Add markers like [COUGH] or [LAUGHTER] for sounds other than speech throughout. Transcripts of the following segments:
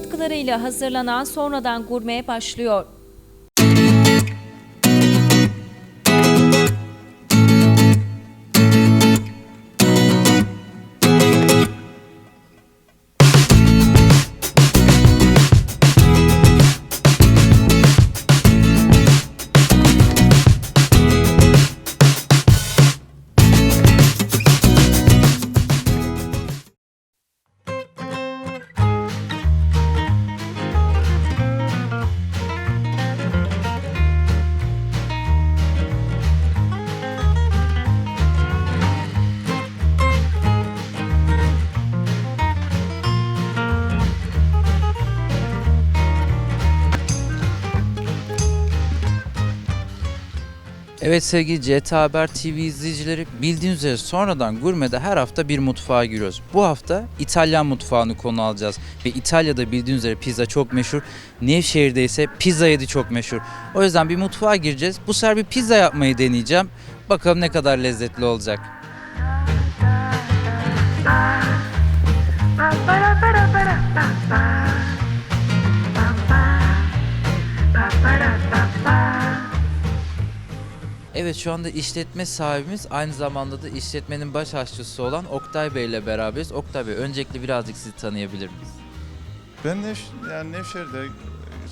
Katkılarıyla hazırlanan sonradan gurme başlıyor. Evet sevgili CT Haber TV izleyicileri bildiğiniz üzere sonradan gurmede her hafta bir mutfağa giriyoruz. Bu hafta İtalyan mutfağını konu alacağız. Ve İtalya'da bildiğiniz üzere pizza çok meşhur. Nevşehir'de ise pizza yedi çok meşhur. O yüzden bir mutfağa gireceğiz. Bu sefer bir pizza yapmayı deneyeceğim. Bakalım ne kadar lezzetli olacak. Evet şu anda işletme sahibimiz aynı zamanda da işletmenin baş aşçısı olan Oktay Bey ile beraberiz. Oktay Bey öncelikle birazcık sizi tanıyabilir miyiz? Ben Nevş yani Nevşehir'de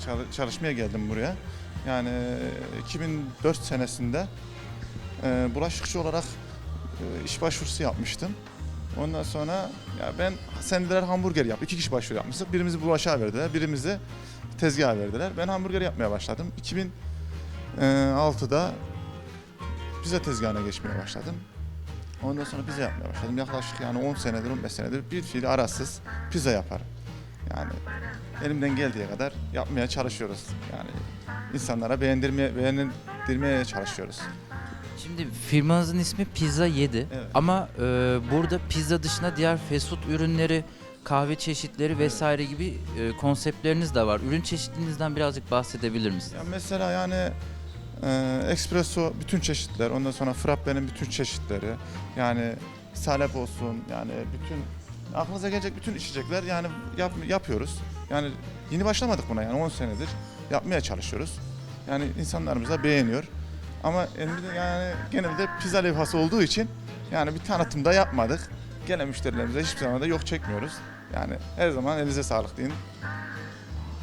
çal- çalışmaya geldim buraya. Yani e, 2004 senesinde e, bulaşıkçı olarak e, iş başvurusu yapmıştım. Ondan sonra ya ben sen hamburger yap. İki kişi başvuru yapmıştık. Birimizi bulaşığa verdiler, birimizi tezgaha verdiler. Ben hamburger yapmaya başladım. 2006'da pizza tezgahına geçmeye başladım. Ondan sonra pizza yapmaya başladım. Yaklaşık yani 10 senedir, 15 senedir bir fiil arasız pizza yaparım. Yani elimden geldiği kadar yapmaya çalışıyoruz. Yani insanlara beğendirmeye, beğendirmeye çalışıyoruz. Şimdi firmanızın ismi Pizza 7 Evet. ama e, burada pizza dışında diğer fast food ürünleri, kahve çeşitleri vesaire gibi e, konseptleriniz de var. Ürün çeşitliliğinizden birazcık bahsedebilir misiniz? Ya mesela yani e, espresso bütün çeşitler, ondan sonra frappe'nin bütün çeşitleri, yani salep olsun, yani bütün aklınıza gelecek bütün içecekler yani yap, yapıyoruz. Yani yeni başlamadık buna yani 10 senedir yapmaya çalışıyoruz. Yani insanlarımız da beğeniyor. Ama yani genelde pizza levhası olduğu için yani bir tanıtımda yapmadık. Gelen müşterilerimize hiçbir zaman da yok çekmiyoruz. Yani her zaman elinize sağlık deyin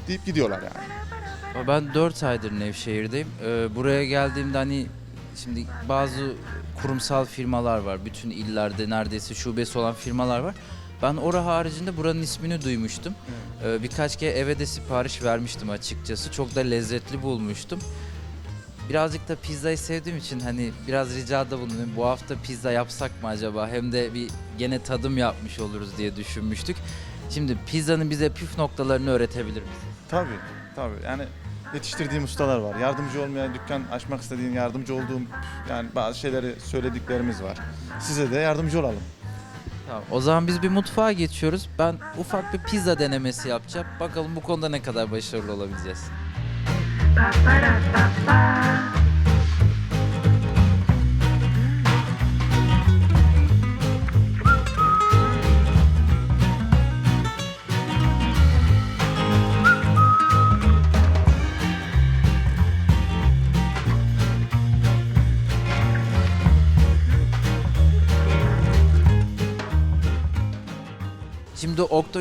deyip gidiyorlar yani. Ben 4 aydır Nevşehir'deyim. Ee, buraya geldiğimde hani şimdi bazı kurumsal firmalar var. Bütün illerde neredeyse şubesi olan firmalar var. Ben ora haricinde buranın ismini duymuştum. Ee, birkaç kere eve de sipariş vermiştim açıkçası. Çok da lezzetli bulmuştum. Birazcık da pizzayı sevdiğim için hani biraz ricada bulundum. Bu hafta pizza yapsak mı acaba? Hem de bir gene tadım yapmış oluruz diye düşünmüştük. Şimdi pizzanın bize püf noktalarını öğretebilir misiniz? Tabii, tabii. Yani yetiştirdiğim ustalar var. Yardımcı olmaya, dükkan açmak istediğin yardımcı olduğum yani bazı şeyleri söylediklerimiz var. Size de yardımcı olalım. Tamam. O zaman biz bir mutfağa geçiyoruz. Ben ufak bir pizza denemesi yapacağım. Bakalım bu konuda ne kadar başarılı olabileceğiz. Şimdi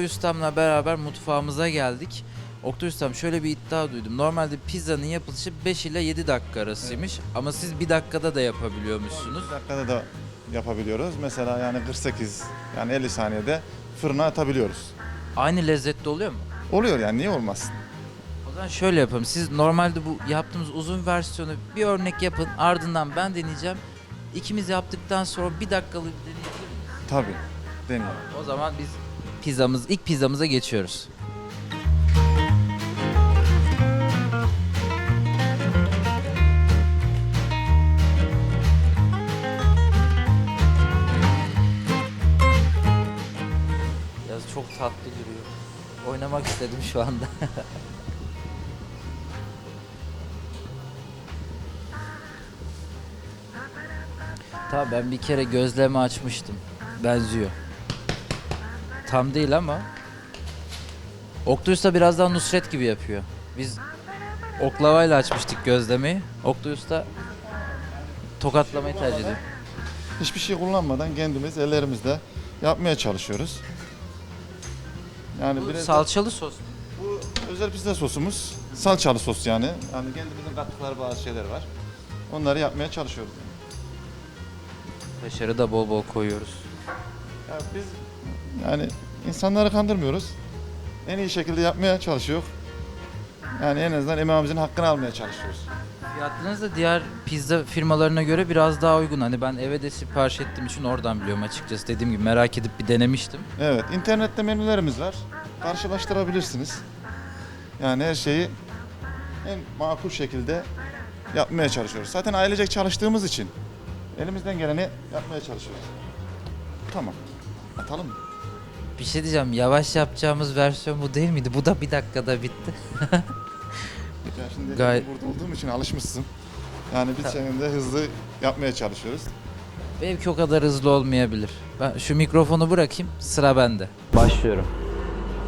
Oktay Ustam'la beraber mutfağımıza geldik. Oktay Ustam şöyle bir iddia duydum. Normalde pizzanın yapılışı 5 ile 7 dakika arasıymış. Ama siz bir dakikada da yapabiliyormuşsunuz. Bir dakikada da yapabiliyoruz. Mesela yani 48 yani 50 saniyede fırına atabiliyoruz. Aynı lezzetli oluyor mu? Oluyor yani niye olmasın? O zaman şöyle yapalım. Siz normalde bu yaptığımız uzun versiyonu bir örnek yapın. Ardından ben deneyeceğim. İkimiz yaptıktan sonra bir dakikalık bir deneyebilir miyiz? Tabii. Deneyelim. O zaman biz pizzamız ilk pizzamıza geçiyoruz. Yaz çok tatlı duruyor. Oynamak istedim şu anda. [LAUGHS] Tamam ben bir kere gözleme açmıştım. Benziyor. Tam değil ama Oktay Usta biraz daha Nusret gibi yapıyor. Biz oklavayla açmıştık gözlemeyi. Oktay Usta tokatlamayı tercih ediyor. Hiçbir şey kullanmadan kendimiz ellerimizle yapmaya çalışıyoruz. Yani Bu biraz da- salçalı sos. bu özel pizza sosumuz salçalı sos yani. Yani kendimizin kattıkları bazı şeyler var. Onları yapmaya çalışıyoruz. Kaşarı da bol bol koyuyoruz. Yani biz yani insanları kandırmıyoruz. En iyi şekilde yapmaya çalışıyor. Yani en azından emeğimizin hakkını almaya çalışıyoruz. Fiyatlarınız da diğer pizza firmalarına göre biraz daha uygun. Hani ben eve de sipariş ettiğim için oradan biliyorum açıkçası. Dediğim gibi merak edip bir denemiştim. Evet, internette menülerimiz var. Karşılaştırabilirsiniz. Yani her şeyi en makul şekilde yapmaya çalışıyoruz. Zaten ailecek çalıştığımız için elimizden geleni yapmaya çalışıyoruz. Tamam. Atalım mı? Bir şey diyeceğim. Yavaş yapacağımız versiyon bu değil miydi? Bu da bir dakikada bitti. Ya şimdi Gayet- burada olduğum için alışmışsın. Yani biz Tamam. senin de hızlı yapmaya çalışıyoruz. Belki o kadar hızlı olmayabilir. Ben şu mikrofonu bırakayım. Sıra bende. Başlıyorum.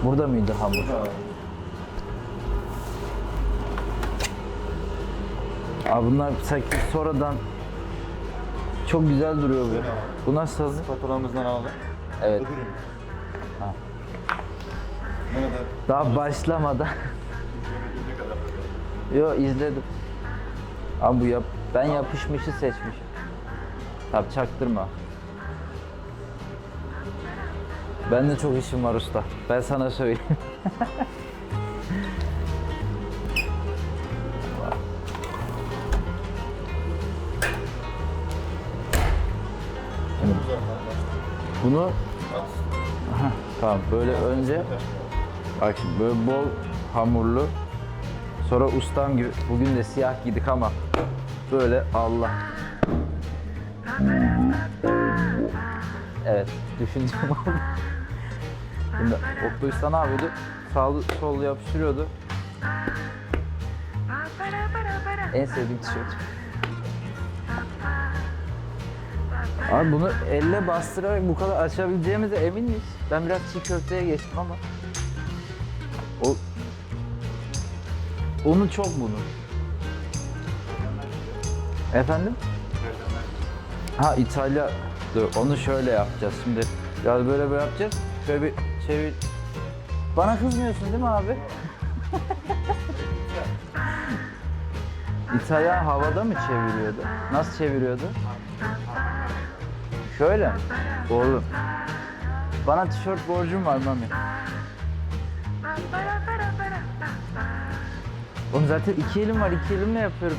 Burada mıydı hamur? Abi bunlar sanki sonradan çok güzel duruyor bu. Bu nasıl? Spatulamızdan alalım. Evet. Daha başlamadan. Yo izledim. Abi bu yap ben yapışmışı seçmişim. Tabi çaktırma. Ben de çok işim var usta. Ben sana söyleyeyim. [LAUGHS] Bunu Aha, tamam böyle önce bak böyle bol hamurlu sonra ustam gibi bugün de siyah giydik ama böyle Allah Evet düşündüm oldu. Şimdi Oktay Usta ne yapıyordu? Sağ sol yapıştırıyordu. En sevdiğim tişört. Abi bunu elle bastırarak bu kadar açabileceğimize emin miyiz? Ben biraz çiğ köfteye geçtim ama. O Onu çok bunun. Efendim? Ha İtalya. Dur onu şöyle yapacağız şimdi. Biraz böyle böyle yapacağız. Şöyle bir çevir. Bana kızmıyorsun değil mi abi? İtalyan havada mı çeviriyordu? Nasıl çeviriyordu? Şöyle mi? Doğru. Bana tişört borcum var Mami. Oğlum zaten iki elim var, iki elimle yapıyorum.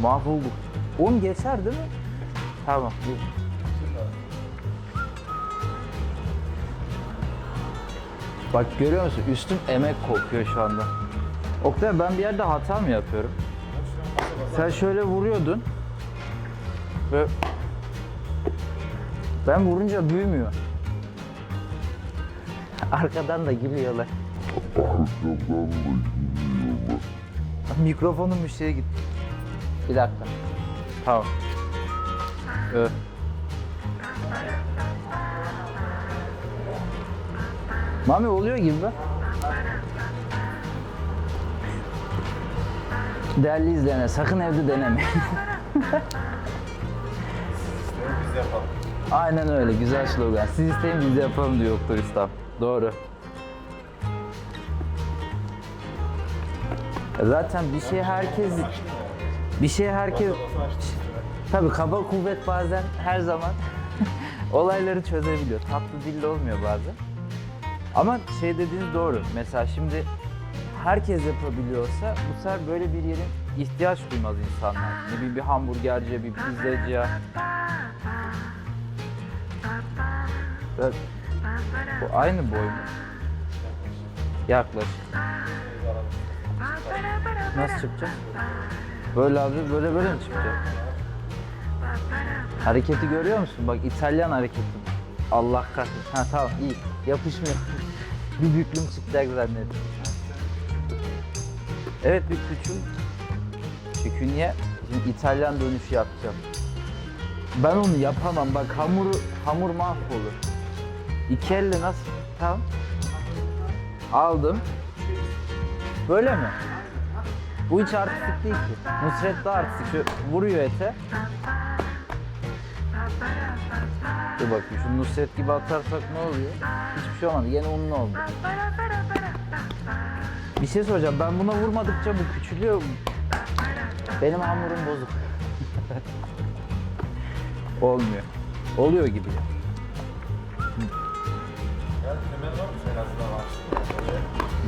Mahvolduk. Oğlum geçer değil mi? Tamam. iyi. Bak görüyor musun? Üstüm emek kokuyor şu anda. Oktay ben bir yerde hata mı yapıyorum? Sen şöyle vuruyordun. Ve ben vurunca büyümüyor. [LAUGHS] Arkadan da gülüyorlar. Mikrofonum bir şeye gitti. Bir dakika. Tamam. Evet. Mami oluyor gibi be. Değerli izleyenler sakın evde denemeyin. Aynen öyle güzel slogan. Siz isteyin biz yapalım diyor Doktor İslam. Doğru. Ya Zaten bir şey herkes bir şey herkes tabii kaba kuvvet bazen her zaman [LAUGHS] olayları çözebiliyor. Tatlı dilli olmuyor bazen. Ama şey dediğiniz doğru. Mesela şimdi herkes yapabiliyorsa bu sefer böyle bir yerin ihtiyaç duymaz insanlar. Ne bileyim bir hamburgerciye, bir pizzacıya. Ben- Bu aynı boy mu? Yaklaş. Nasıl çıkacak? Böyle abi böyle böyle mi çıkacak? Hareketi görüyor musun? Bak İtalyan hareketi. Allah kahretsin. Ha tamam iyi. Yapışmıyor. [LAUGHS] bir büklüm çıkacak zannettim. Evet bir küçük. Çükünye. Şimdi İtalyan dönüşü yapacağım. Ben onu yapamam. Bak hamuru hamur mahvolur. İki elle nasıl? Tamam. Aldım. Böyle mi? Bu hiç artistik değil ki. Nusret de artistik. Şu vuruyor ete. Dur bakayım şu Nusret gibi atarsak ne oluyor? Hiçbir şey olmadı. Gene unlu oldu. Bir şey soracağım. Ben buna vurmadıkça bu küçülüyor. Benim hamurum bozuk. [LAUGHS] Olmuyor. Oluyor gibi.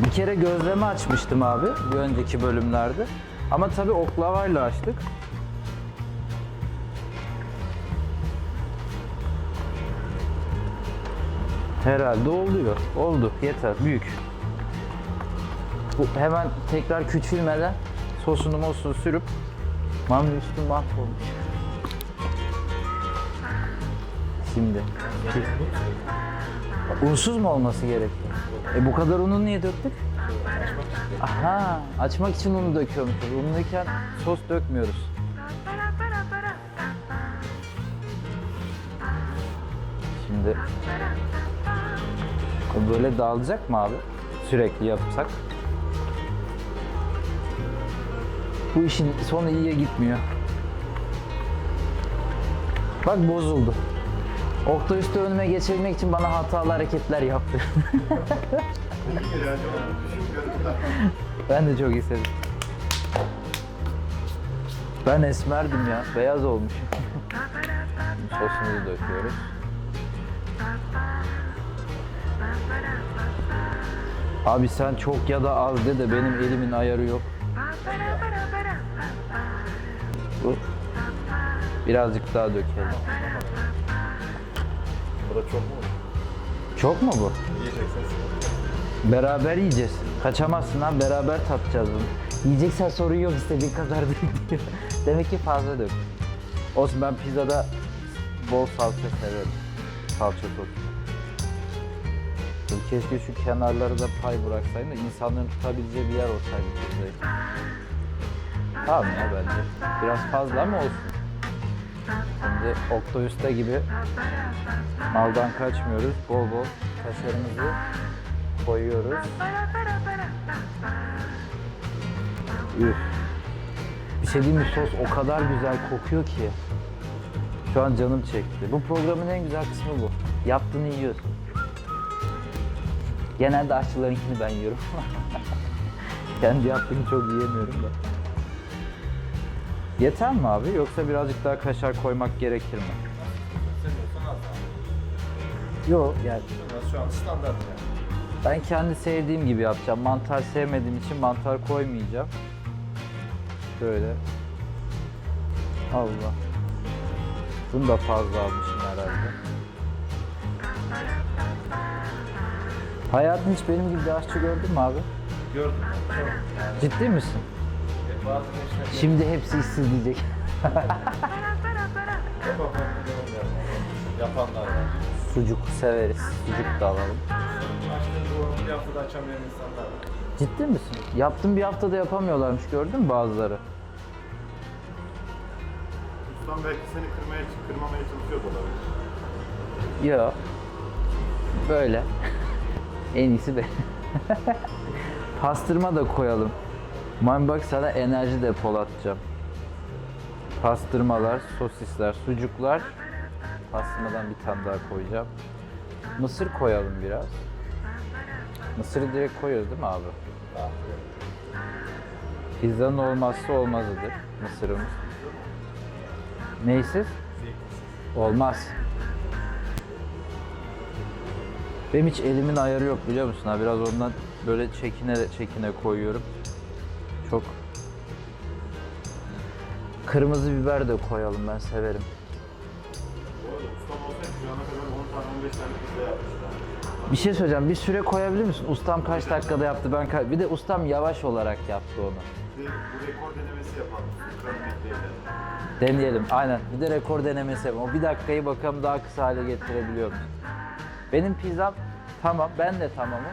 Bir kere gözleme açmıştım abi bir önceki bölümlerde. Ama tabii oklavayla açtık. Herhalde oluyor. Oldu. Yeter. Büyük. Bu hemen tekrar küçülmeden sosunu mosunu sürüp Mami üstüm mahvolmuş. Şimdi. Unsuz mu olması gerekiyor? E bu kadar unu niye döktük? Aha, açmak için unu döküyormuşuz. Unluyken sos dökmüyoruz. Şimdi böyle dağılacak mı abi? Sürekli yapsak. Bu işin sonu iyiye gitmiyor. Bak bozuldu. Okta üstü önüme geçirmek için bana hatalı hareketler yaptı. [LAUGHS] ben de çok istedim. Ben esmerdim ya. Beyaz olmuşum. [LAUGHS] Sosumuzu döküyoruz. Abi sen çok ya da az de de benim elimin ayarı yok. Bu. Birazcık daha dökelim. Burada çok mu? Çok mu bu? Yiyeceksen Beraber yiyeceğiz. Kaçamazsın lan beraber tatacağız bunu. Yiyeceksen sorun yok istediğin kadar dök. [LAUGHS] Demek ki fazla dök. Olsun ben pizzada bol salça severim. Salça sos. Dur, Keşke şu kenarları da pay bıraksaydım da insanların tutabileceği bir yer olsaydı pizzayı. Tamam ya bence. Biraz fazla ama olsun. Şimdi Oktoyusta gibi maldan kaçmıyoruz. Bol bol kaşarımızı koyuyoruz. Üf. Bir şey diyeyim mi sos o kadar güzel kokuyor ki. Şu an canım çekti. Bu programın en güzel kısmı bu. Yaptığını yiyorsun. Genelde aşçılarınkini ben yiyorum. [LAUGHS] Kendi yaptığını çok yiyemiyorum da. Yeter mi abi yoksa birazcık daha kaşar koymak gerekir mi? Yok yani Şu an standart yani. ben kendi sevdiğim gibi yapacağım. Mantar sevmediğim için mantar koymayacağım. Böyle. Allah. Bunu da fazla almışım herhalde. Hayatın hiç benim gibi bir aşçı gördün mü abi? Gördüm. Ciddi misin? Şimdi hepsi işsiz diyecek. yapanlar var. Sucuk severiz. Sucuk da alalım. Açtığın bu bir haftada açamayan insanlar var. Ciddi misin? Yaptım bir haftada yapamıyorlarmış gördün mü bazıları? Ustam belki seni kırmaya, kırmamaya çalışıyor da olabilir. Yok. Böyle. en iyisi be. Pastırma da koyalım. Bak sana enerji depolatacağım. Pastırmalar, sosisler, sucuklar. Pastırmadan bir tane daha koyacağım. Mısır koyalım biraz. Mısırı direkt koyuyoruz değil mi abi? Pizzanın olmazsa olmazıdır mısırımız. Neysiz? Olmaz. Benim hiç elimin ayarı yok biliyor musun? Ha biraz ondan böyle çekine çekine koyuyorum. Kırmızı biber de koyalım ben severim. Bu arada ustam olsaydı şu ana kadar 10 tane 15 tane pizza yapmışlar. Bir şey söyleyeceğim. Bir süre koyabilir misin? Ustam kaç dakikada yaptı? Ben ka- bir de ustam yavaş olarak yaptı onu. Bir de bu rekor denemesi yapalım. Deneyelim. Aynen. Bir de rekor denemesi yapalım. O bir dakikayı bakalım daha kısa hale getirebiliyor musun? Benim pizzam tamam. Ben de tamamım.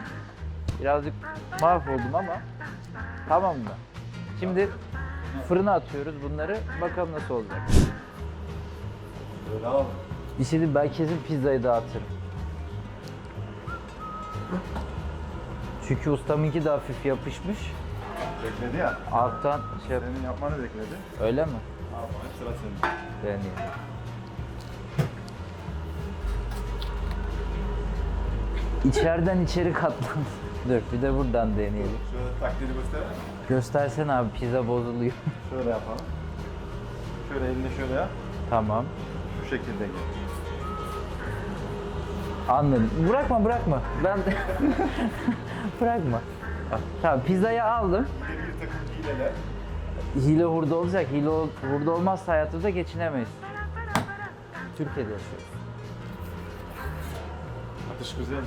Birazcık mahvoldum ama tamam mı? Şimdi fırına atıyoruz bunları. Bakalım nasıl olacak. Böyle al. Bir şey ben kesin pizzayı dağıtırım. Çünkü ustamınki de hafif yapışmış. Bekledi ya. Alttan şey yap- Senin yapmanı bekledi. Öyle mi? Abi sıra senin. Deneyelim. İçeriden içeri katlan. Dur bir de buradan deneyelim. Şöyle taklidi gösterelim mi? Göstersene abi pizza bozuluyor. [LAUGHS] Şöyle yapalım. Şöyle elini şöyle yap. tamam. Şu şekilde gel. Anladım. Bırakma bırakma. Ben [LAUGHS] bırakma. Tamam pizzayı aldım. Bir takım hileler. Hile hurda olacak. Hile ol- hurda olmazsa hayatımızda geçinemeyiz. Türkiye'de yaşıyoruz. Atış güzel?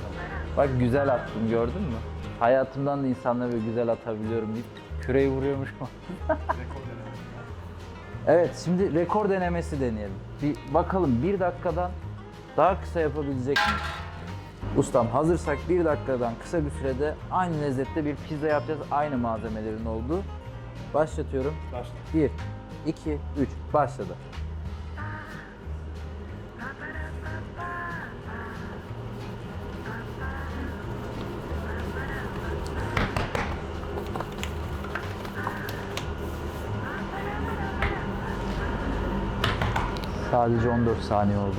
Bak güzel attım gördün mü? Hayatımdan da insanlara böyle güzel atabiliyorum deyip küreyi vuruyormuş mu? [LAUGHS] evet şimdi rekor denemesi deneyelim. Bir bakalım bir dakikadan daha kısa yapabilecek miyiz? Ustam hazırsak bir dakikadan kısa bir sürede aynı lezzette bir pizza yapacağız. Aynı malzemelerin olduğu. Başlatıyorum. Başla. 1, 2, 3. Başladı. Sadece 14 saniye oldu.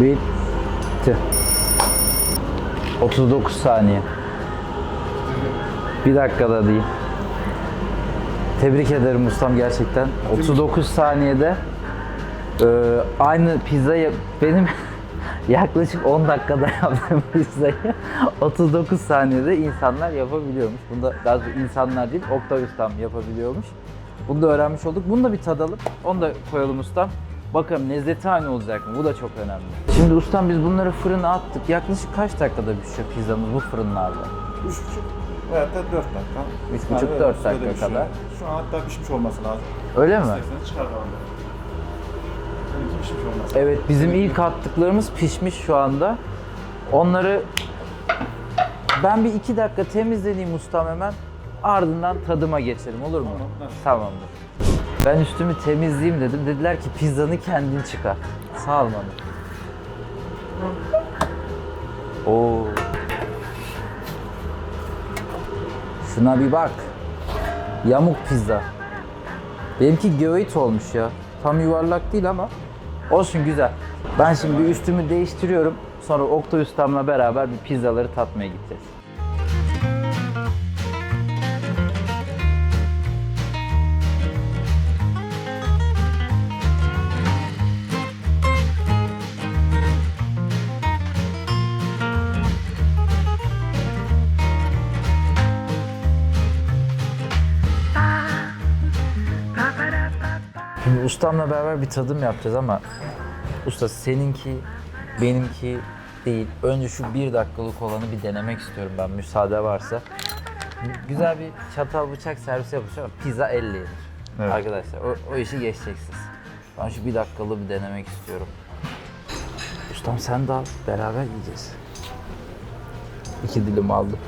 Bitti. 39 saniye. Bir dakikada değil. Tebrik ederim ustam gerçekten. 39 saniyede e, aynı pizzayı benim [LAUGHS] yaklaşık 10 dakikada [LAUGHS] yaptığım pizzayı 39 saniyede insanlar yapabiliyormuş. Bunda daha doğrusu insanlar değil, Oktay ustam yapabiliyormuş. Bunu da öğrenmiş olduk. Bunu da bir tadalım. Onu da koyalım ustam. Bakalım lezzeti aynı olacak mı? Bu da çok önemli. Şimdi ustam biz bunları fırına attık. Yaklaşık kaç dakikada pişiyor pizzamız bu fırınlarda? 3,5 veyahut da 4 dakika. Üç buçuk, öyle- dört öyle dakika bir şey. kadar. Şu an hatta pişmiş olması lazım. Öyle mi? İsterseniz çıkar olması lazım. Evet bizim ilk attıklarımız pişmiş şu anda. Onları ben bir iki dakika temizleneyim ustam hemen. Ardından tadıma geçelim olur mu? Tamam? Tamamdır. Ben üstümü temizleyeyim dedim. Dediler ki pizzanı kendin çıkar. Sağ ol bana. Oo. Şuna bir bak. Yamuk pizza. Benimki göğüt olmuş ya. Tam yuvarlak değil ama olsun güzel. Ben şimdi üstümü değiştiriyorum. Sonra Oktay Ustam'la beraber bir pizzaları tatmaya gideceğiz. Ustamla beraber bir tadım yapacağız ama usta seninki benimki değil. Önce şu bir dakikalık olanı bir denemek istiyorum ben müsaade varsa. Güzel bir çatal bıçak servisi yapacağım ama pizza elle yenir. Evet. Arkadaşlar o, o işi geçeceksiniz. Ben şu bir dakikalığı bir denemek istiyorum. Ustam sen de al beraber yiyeceğiz. İki dilim aldım.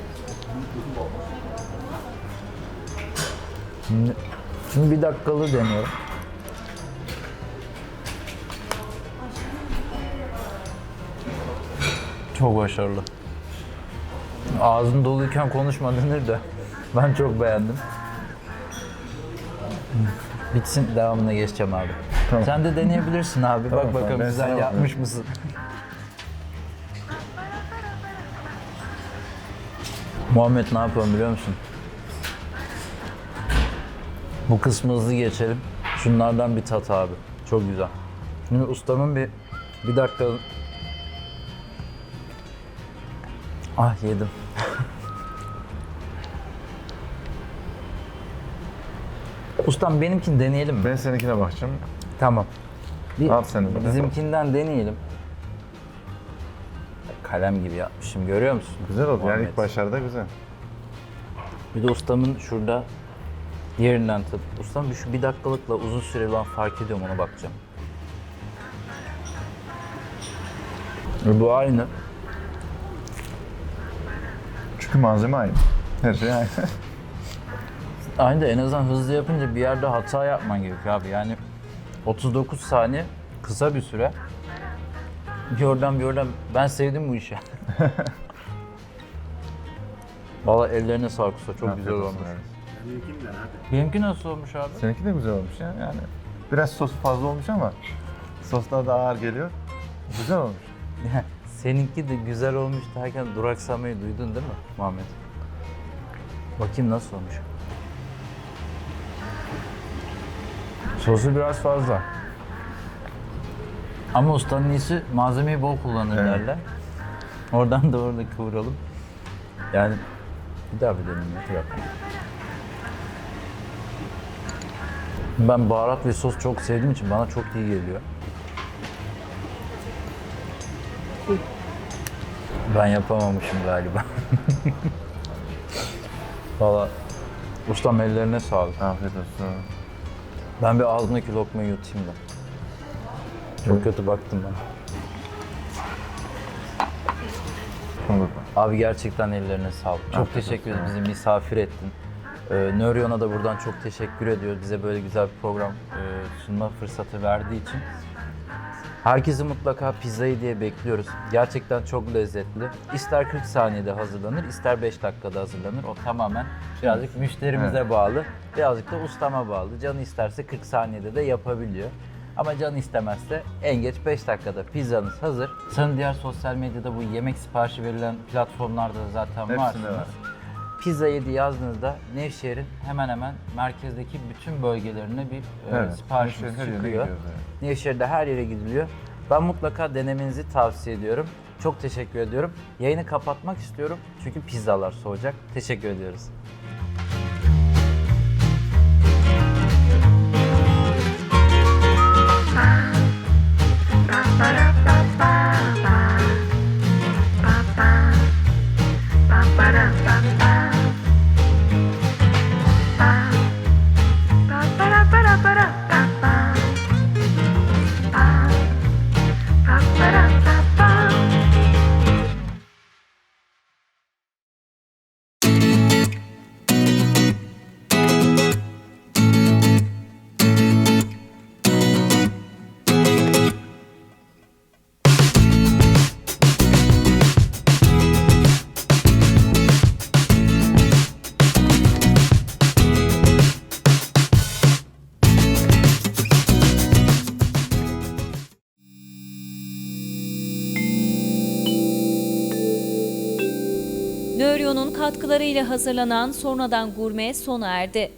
Şimdi, şimdi bir dakikalığı deniyorum. Çok başarılı. Ağzın doluyken konuşma denir de ben çok beğendim. Bitsin devamına geçeceğim abi. Sen de deneyebilirsin abi. Tamam, Bak tamam. bakalım Ben güzel sana yapmış mısın? Muhammed ne yapıyorum biliyor musun? Bu kısmı hızlı geçelim. Şunlardan bir tat abi. Çok güzel. Şimdi ustamın bir bir dakika Ah yedim. Ustam benimkini deneyelim mi? Ben seninkine bakacağım. Tamam. Bir Al sen de bizimkinden deneyelim. Kalem gibi yapmışım görüyor musun? Güzel oldu yani Muhammed. ilk başlarda güzel. Bir de ustamın şurada yerinden tut. Ustam bir şu bir dakikalıkla uzun süreli olan fark ediyor mu ona bakacağım. Bu aynı. Çünkü malzeme aynı. Her şey aynı. [LAUGHS] Aynı da en azından hızlı yapınca bir yerde hata yapman gerekiyor abi. Yani 39 saniye kısa bir süre. Bir oradan bir oradan. Ben sevdim bu işi. [LAUGHS] Valla ellerine sağlık usta. Çok güzel olmuş. abi. Benimki nasıl olmuş abi? Seninki de güzel olmuş ya yani. Biraz sos fazla olmuş ama soslar da ağır geliyor. Güzel olmuş. [LAUGHS] Seninki de güzel olmuş derken duraksamayı duydun değil mi Muhammed? Bakayım nasıl olmuş. Sosu biraz fazla. Ama ustanın iyisi malzemeyi bol kullanır Evet. derler. Oradan da orada kıvıralım. Yani bir daha bir deneyim. Ben baharat ve sos çok sevdiğim için bana çok iyi geliyor. Ben yapamamışım galiba. Valla ustam ellerine sağlık. Afiyet olsun. Ben bir ağzımdaki lokmayı yutayım da. Çok kötü baktım ben. Abi gerçekten ellerine sağlık. Çok Afiyet teşekkür ederiz. Bizi misafir ettin. Ee, Nöryon'a da buradan çok teşekkür ediyoruz. Bize böyle güzel bir program e, sunma fırsatı verdiği için. Herkesi mutlaka pizzayı diye bekliyoruz. Gerçekten çok lezzetli. İster 40 saniyede hazırlanır, ister 5 dakikada hazırlanır. O tamamen birazcık müşterimize bağlı, birazcık da ustama bağlı. Canı isterse 40 saniyede de yapabiliyor. Ama canı istemezse en geç 5 dakikada pizzanız hazır. Sanırım diğer sosyal medyada bu yemek siparişi verilen platformlarda da zaten Hepsinde varsınız. var. Pizza 7 yazdığınızda Nevşehir'in hemen hemen merkezdeki bütün bölgelerine bir e, her yere çıkıyor. evet. Nevşehir'de her yere gidiliyor. Ben mutlaka denemenizi tavsiye ediyorum. Çok teşekkür ediyorum. Yayını kapatmak istiyorum çünkü pizzalar soğuyacak. Teşekkür ediyoruz. Katkılarıyla hazırlanan Sonradan Gurme sona erdi.